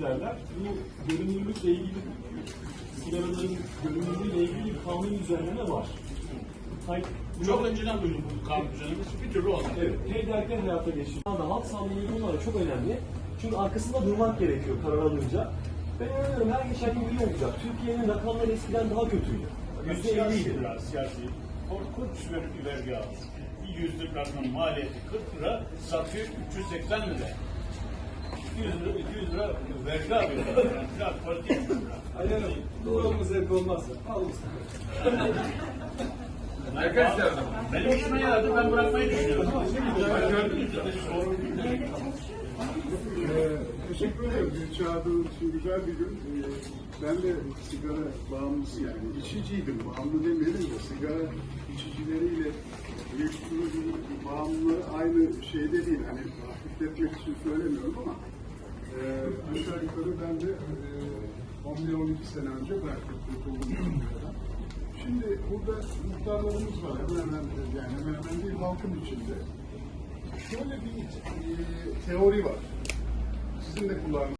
derler. Bu görünürlükle ilgili sigaraların görünürlüğüyle ilgili bir kanun düzenleme var. Hay, Çok önceden duydum bu kanun düzenlemesi bir türlü olmadı. Evet, hey derken hayata anda halk sağlığı uygulamaları çok önemli. Çünkü arkasında durmak gerekiyor karar alınca. Ben inanıyorum her geçen gün iyi olacak. Türkiye'nin rakamları eskiden daha kötüydü. Yüzde elliydi. biraz siyasi. Korkunç bir vergi aldı. Bir yüzlük rakımın maliyeti 40 lira, satıyor 380 lira. 200 lira, 200 lira vergi alıyorlar. Yani biraz bir lira. Aynen öyle. Doğru zevk olmazsa. Al Arkadaşlar, benim işime yaradı, ben bırakmayı düşünüyorum. Gördünüz mü? Sorun değil. Ee, teşekkür ederim. Çağırdığınız için güzel bir gün. Ee, ben de sigara bağımlısı yani içiciydim. Bağımlı demeyelim de sigara içicileriyle uyuşturucu bağımlılığı aynı şeyde değil. Hani hafifletmek için söylemiyorum ama aşağı yukarı ben de e, 11-12 sene önce bıraktım kurtuldum. Şimdi burada muhtarlarımız var. Hemen hemen yani hemen hemen değil halkın içinde. Şöyle bir e, teori var. Sizin de kullandığınız